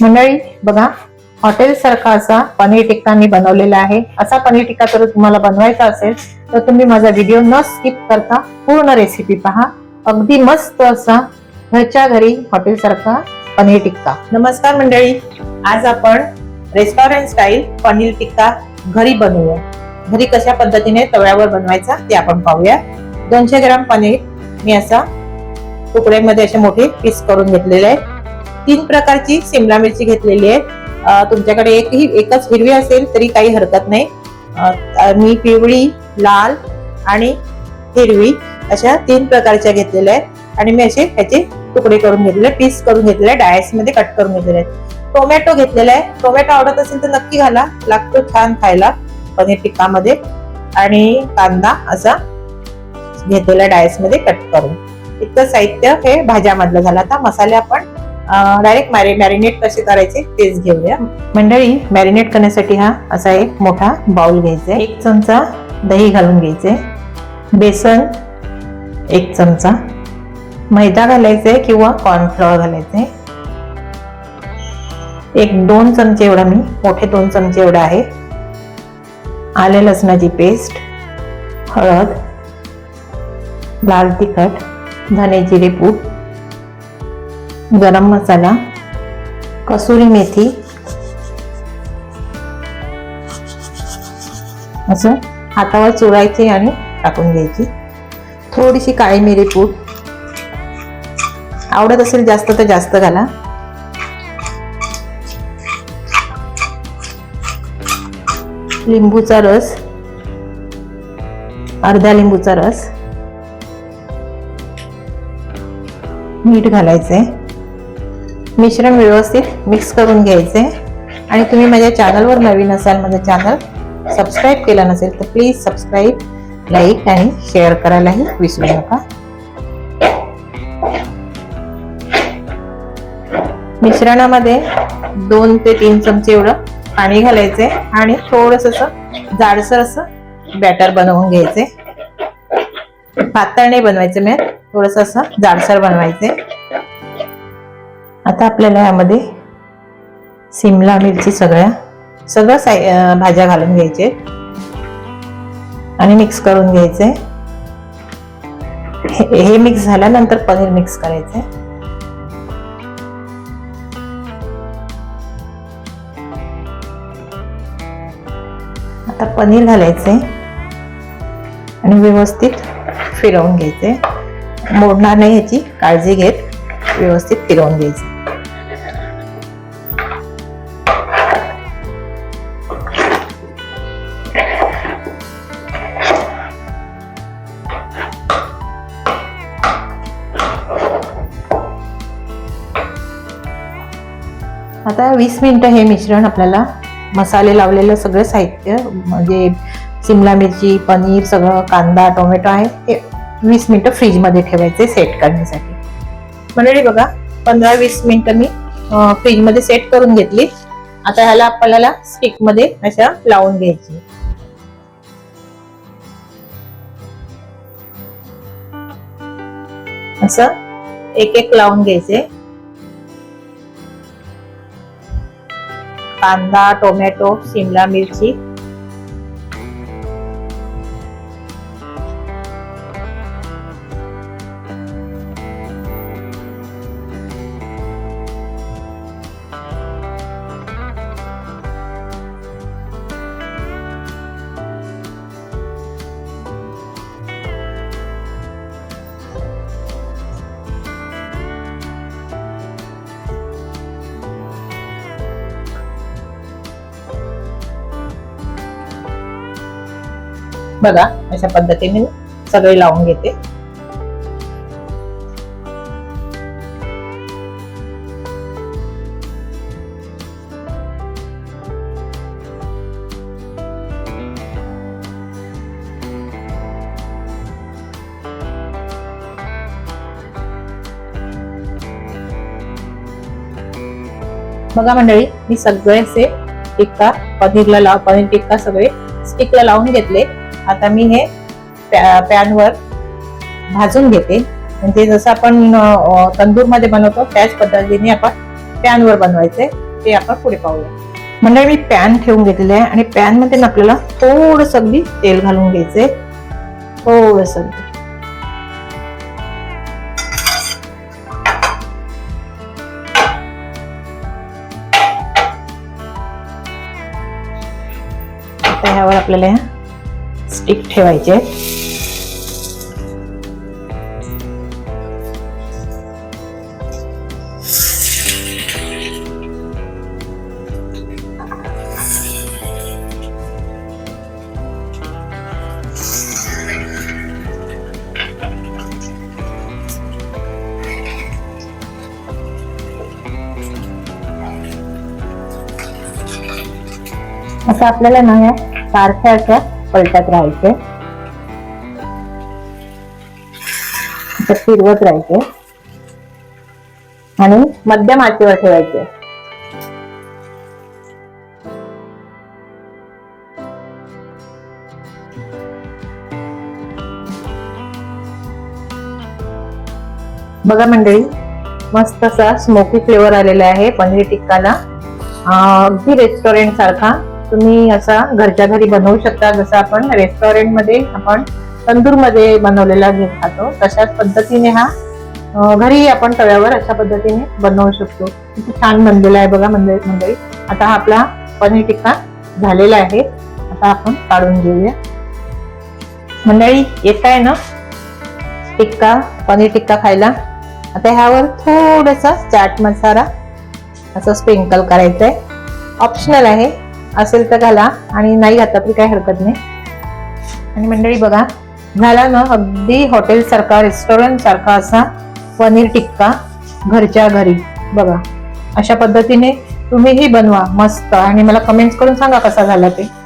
मंडळी बघा हॉटेल सारखा असा पनीर टिक्का मी बनवलेला आहे. असा पनीर टिक्का जर तुम्हाला बनवायचा असेल तर तुम्ही माझा व्हिडिओ न स्किप करता पूर्ण रेसिपी पहा. अगदी मस्त असा घरच्या घरी हॉटेल सारखा पनीर टिक्का. नमस्कार मंडळी आज आपण रेस्टॉरंट स्टाईल पनीर टिक्का घरी बनवूया घरी कशा पद्धतीने तव्यावर बनवायचा ते आपण पाहूया. दोनशे ग्राम पनीर मी असा तुकड्यामध्ये असे मोठे पीस करून घेतलेले आहे. तीन प्रकारची सिमला मिरची घेतलेली आहे. तुमच्याकडे एक ही एकच हिरवी असेल तरी काही हरकत नाही. मी पिवळी लाल आणि हिरवी अशा तीन प्रकारच्या घेतलेल्या आहेत. आणि मी असे ह्याचे तुकडे करून घेतलेले पीस करून घेतलेले डायसमध्ये कट करून घेतलेले आहेत. टोमॅटो घेतलेला आहे. टोमॅटो आवडत असेल तर नक्की घाला. लागतो छान खायला पनीर टिक्कामध्ये. आणि कांदा असा घेतलेला डायसमध्ये कट करून. इतकं साहित्य हे भाज्यामधलं झालं. आता मसाले आपण डायरेक्ट मॅरिनेट कसे करायचे तेच घेऊया. मंडळी मॅरिनेट करण्यासाठी हा असा एक मोठा बाउल घ्यायचा एक चमचा दही घालून घ्यायचे. बेसन एक चमचा. मैदा घालायचे किंवा कॉर्नफ्लॉवर घालायचे एक दोन चमचे एवढा मी मोठे दोन चमचे एवढा आहे. आले लसणाची पेस्ट हळद लाल तिखट धने जिरे पूड गरम मसाला कसुरी मेथी असं हातावर चुरायची आणि टाकून घ्यायची. थोडीशी काळी मिरी पूड. आवडत असेल जास्त तर जास्त घाला. लिंबूचा रस. अर्धा लिंबूचा रस. मीठ घालायचं आहे मिश्रण व्यवस्थित मिक्स करून घ्यायचे. आणि तुम्ही माझ्या चॅनलवर नवीन असाल माझं चॅनल सबस्क्राईब केलं नसेल तर प्लीज सबस्क्राईब लाईक आणि शेअर करायलाही विसरू नका. मिश्रणामध्ये दोन ते तीन चमचे एवढं पाणी घालायचे आणि थोडस असं जाडसर असं बॅटर बनवून घ्यायचे. पातळ नाही बनवायचे मी थोडस असं जाडसर बनवायचे. आता आपल्याला यामध्ये सिमला मिरची सगळ्या सगळं साय भाज्या घालून घ्यायचे. आणि मिक्स करून घ्यायचे. हे हे मिक्स झाल्यानंतर पनीर मिक्स करायचे. आता पनीर घालायचे. आणि व्यवस्थित फिरवून घ्यायचे. मोडणार नाही ह्याची काळजी घेत. व्यवस्थित फिरवून घ्यायचं. आता वीस मिनिटं हे मिश्रण आपल्याला मसाले लावलेलं सगळं साहित्य म्हणजे सिमला मिरची पनीर सगळं कांदा टोमॅटो आहे हे वीस मिनिटं फ्रीजमध्ये ठेवायचे सेट करण्यासाठी. मंडळी बघा पंधरा वीस मिनिटं मी फ्रीजमध्ये सेट करून घेतली. आता ह्याला आपल्याला स्टिकमध्ये अशा लावून घ्यायची. असं एक एक लावून घ्यायचे. कांदा टोमॅटो शिमला मिरची बघा अशा पद्धतीने सगळे लावून घेते. बघा मंडळी मी सगळे असे टिक्का पनीरला लाव पनीर टिक्का सगळे स्टिकला लावून घेतले. आता मी हे पॅनवर भाजून घेते. म्हणजे जसं आपण तंदूरमध्ये बनवतो त्याच पद्धतीने आपण पॅनवर बनवायचे. ते आपण पुढे पाहूया. म्हणजे मी पॅन ठेवून घेतलेले आहे आणि पॅनमध्ये आपल्याला थोडस अगदी तेल घालून घ्यायचे थोडस अगदी. ह्यावर आपल्याला स्टिक ठेवायचे. असं आपल्याला ना या सारख्या अशा पलटत राहायचे. फिरवत राहायचे. आणि मध्यम आचेवर ठेवायचे. बघा मंडळी मस्त असा स्मोकी फ्लेवर आलेला आहे पनीर टिक्काला. अगदी रेस्टॉरंट सारखा. तुम्ही असा घरच्या घरी बनवू शकता. जसं आपण रेस्टॉरंटमध्ये आपण तंदूरमध्ये बनवलेला घेत खातो तशाच पद्धतीने हा घरी आपण तव्यावर अशा पद्धतीने बनवू शकतो. किती छान बनलेला आहे बघा मंडळी मंडळी. आता हा आपला पनीर टिक्का झालेला आहे. आता आपण काढून घेऊया. मंडळी येत आहे ना? टिक्का पनीर टिक्का खायला? आता ह्यावर थोडासा चाट मसाला असं स्प्रिंकल करायचं आहे ऑप्शनल आहे. असेल तर घाला. आणि नाही घातला तरी काही हरकत नाही. आणि मंडळी बघा झाला ना. अगदी हॉटेल सारखा रेस्टॉरंट सारखा असा पनीर टिक्का घरच्या घरी. बघा. अशा पद्धतीने तुम्हीही बनवा मस्त. आणि मला कमेंट्स करून सांगा कसा झाला ते.